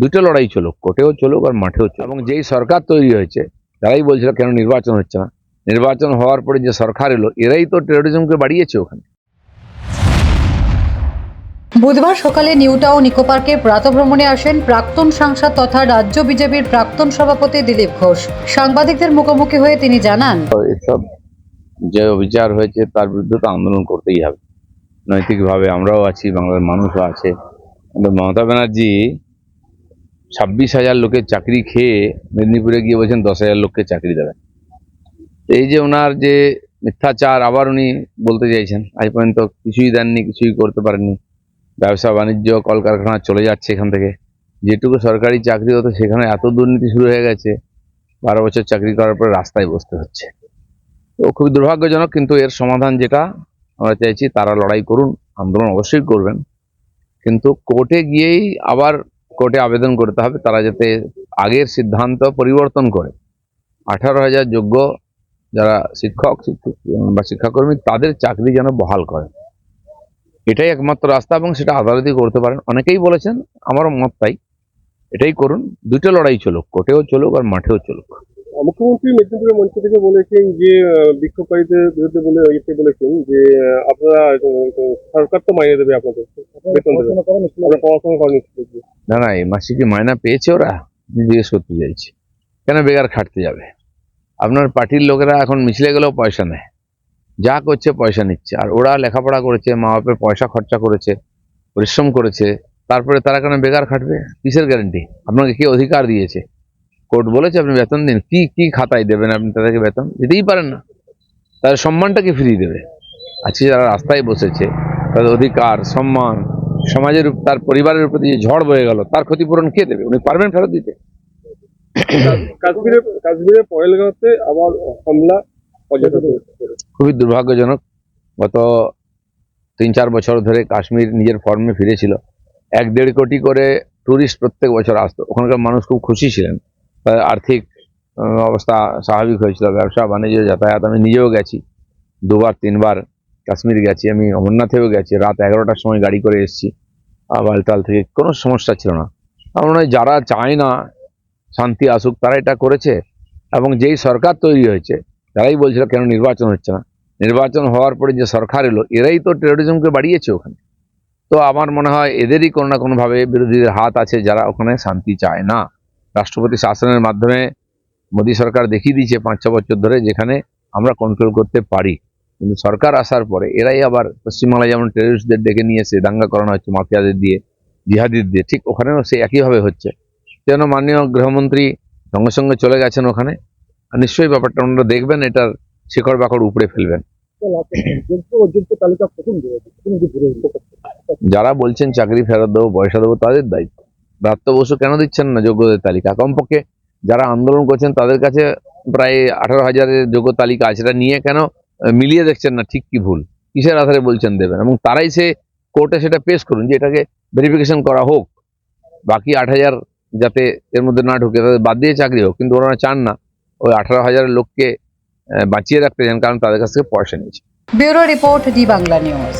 দুটো লড়াই চলুক কোর্টেও চলুক আর মাঠেও চলুক। এবং যেই সরকার তৈরি হয়েছে তারাই বলছিল কেন নির্বাচন হচ্ছে না? নির্বাচন হওয়ার পরে যে সরকার এলো এরাই তো টেরোরিজমকে বাড়িয়েছে ওখানে। বুধবার সকালে নিউ টাউন ইকো পার্কে প্রাতভ্রমণে আসেন প্রাক্তন সাংসদ তথা রাজ্য বিজেপির প্রাক্তন সভাপতি দিলীপ ঘোষ। সাংবাদিকদের মুখোমুখি হয়ে তিনি জানান এসব যে অবিচার হয়েছে তার বিরুদ্ধে তো আন্দোলন করতেই হবে। নৈতিকভাবে আমরাও আছি বাংলার মানুষও আছে। কিন্তু মমতা ব্যানার্জি ছাব্বিশ হাজার লোকের চাকরি খেয়ে মেদিনীপুরে গিয়ে বলছেন দশ হাজার লোককে চাকরি দেবেন। এই যে ওনার যে মিথ্যাচার, আবার উনি বলতে চাইছেন, আজ পর্যন্ত কিছুই দেননি, কিছুই করতে পারেননি। ব্যবসা, বাণিজ্য, কলকারখানা চলে যাচ্ছে এখান থেকে। যেটুকু সরকারি চাকরি হতো, সেখানে এত দুর্নীতি শুরু হয়ে গেছে। বারো বছর চাকরি করার পর রাস্তায় বসতে হচ্ছে। তো খুবই দুর্ভাগ্যজনক, কিন্তু এর সমাধান যেটা আমরা চাইছি, তারা লড়াই করুন, আন্দোলন অবশ্যই করবেন। কিন্তু কোর্টে গিয়েই আবার কোর্টে আবেদন করতে হবে তারা যাতে আগের সিদ্ধান্ত পরিবর্তন করে। আঠারো হাজার যোগ্য যারা শিক্ষক শিক্ষক বা শিক্ষাকর্মী তাদের চাকরি যেন বহাল করে এটাই একমাত্র রাস্তা এবং সেটা আদালতেই করতে পারেন। অনেকেই বলেছেন আমারও মত তাই। এটাই করুন দুটো লড়াই চলুক কোর্টেও চলুক আর মাঠেও চলুক। মুখ্যমন্ত্রী মেদিনীপুরের মঞ্চ থেকে বলেছেন যে বিক্ষোভকারীদের বিরুদ্ধে বলে ইয়েতে বলেছেন যে আপনারা সরকার তো মাইনে দেবে আপনাদের বেতন দেবে। পড়াশোনা করেন না না, এই মাসে কি মায়না পেয়েছে ওরা জিজ্ঞেস করতে চাইছি, কেন বেকার খাটতে যাবে? আপনার পার্টির লোকেরা এখন মিছিলে গেলেও পয়সা নেয়, যা করছে পয়সা নিচ্ছে, আর ওরা লেখাপড়া করেছে মা বাপের পয়সা খরচা করেছে, পরিশ্রম করেছে, তারপরে তারা কেন বেকার খাটবে? কিসের গ্যারেন্টি আপনাকে কে অধিকার দিয়েছে? কোর্ট বলেছে আপনি বেতন দিন, কি কি খাতায় দেবেন আপনি তাদেরকে বেতন? দিতেই পারেন না। তাদের সম্মানটাকে ফিরিয়ে দেবে। আজকে যারা রাস্তায় বসেছে, তাদের অধিকার, সম্মান সমাজের তার পরিবারের প্রতি যে ঝড় বয়ে গেল তার ক্ষতিপূরণ কে দেবে? উনি পারবেন ফেরত দিতে? কাশ্মীরে কাশ্মীরে পয়েলগাঁওতে আবার হামলা খুবই দুর্ভাগ্যজনক। গত তিন চার বছর ধরে কাশ্মীর নিজের ফর্মে ফিরেছিল। এক দেড় কোটি করে ট্যুরিস্ট প্রত্যেক বছর আসতো। ওখানকার মানুষ খুব খুশি ছিলেন। তাদের আর্থিক অবস্থা স্বাভাবিক হয়েছিল। ব্যবসা বাণিজ্য যাতায়াত আমি নিজেও গেছি। দুবার তিনবার। কাশ্মীর গেছি, আমি অমরনাথেও গেছি, রাত এগারোটার সময় গাড়ি করে এসেছি বালতাল থেকে। কোনো সমস্যা ছিল না। আমার মনে হয় যারা চায় না শান্তি আসুক, তারা এটা করেছে এবং যেই সরকার তৈরি হয়েছে, তারাই বলছিল কেন নির্বাচন হচ্ছে না। নির্বাচন হওয়ার পরে যে সরকার এলো, এরাই তো টেরোরিজমকে বাড়িয়েছে ওখানে। তো আমার মনে হয় এদেরই কোনো না কোনোভাবে বিরোধীদের হাত আছে, যারা ওখানে শান্তি চায় না। রাষ্ট্রপতি শাসনের মাধ্যমে মোদী সরকার দেখিয়ে দিয়েছে পাঁচ, ছ বছর ধরে, যেখানে আমরা কন্ট্রোল করতে পারি। কিন্তু সরকার আসার পরে এরাই আবার পশ্চিমবাংলায় যেমন টেরিস্টদের ডেকে নিয়ে এসে দাঙ্গা করানো হচ্ছে, মাফিয়াদের দিয়ে জিহাদির দিয়ে, ঠিক ওখানেও সে একইভাবে হচ্ছে। যেন মাননীয় গৃহমন্ত্রী সঙ্গে সঙ্গে চলে গেছেন ওখানে নিশ্চয়ই ব্যাপারটা ওনারা দেখবেন, এটার শিকড় বাকড় উপড়ে ফেলবেন। যারা বলছেন চাকরি ফেরত দেবো, পয়সা দেবো, তাদের দায়িত্ব। ব্রাত্য বসু কেন দিচ্ছেন না যোগ্যদের তালিকা? কমপক্ষে যারা আন্দোলন করছেন, তাদের কাছে প্রায় আঠারো হাজারের যোগ্য তালিকা আছে। সেটা নিয়ে কেন মিলিয়ে দেখছেন না ঠিক কি ভুল, কিসের আধারে বলছেন দেবেন? এবং তারাই সে কোর্টে সেটা পেশ করুন যে এটাকে ভেরিফিকেশন করা হোক। বাকি আট হাজার যাতে এর মধ্যে না ঢুকে, তাদের বাদ দিয়ে চাকরি হোক, কিন্তু ওনারা চান না ওই আঠারো হাজার লোককে বাঁচিয়ে রাখতে চান কারণ তাদের কাছ থেকে পয়সা নিয়েছে। Bureau report D Bangla news.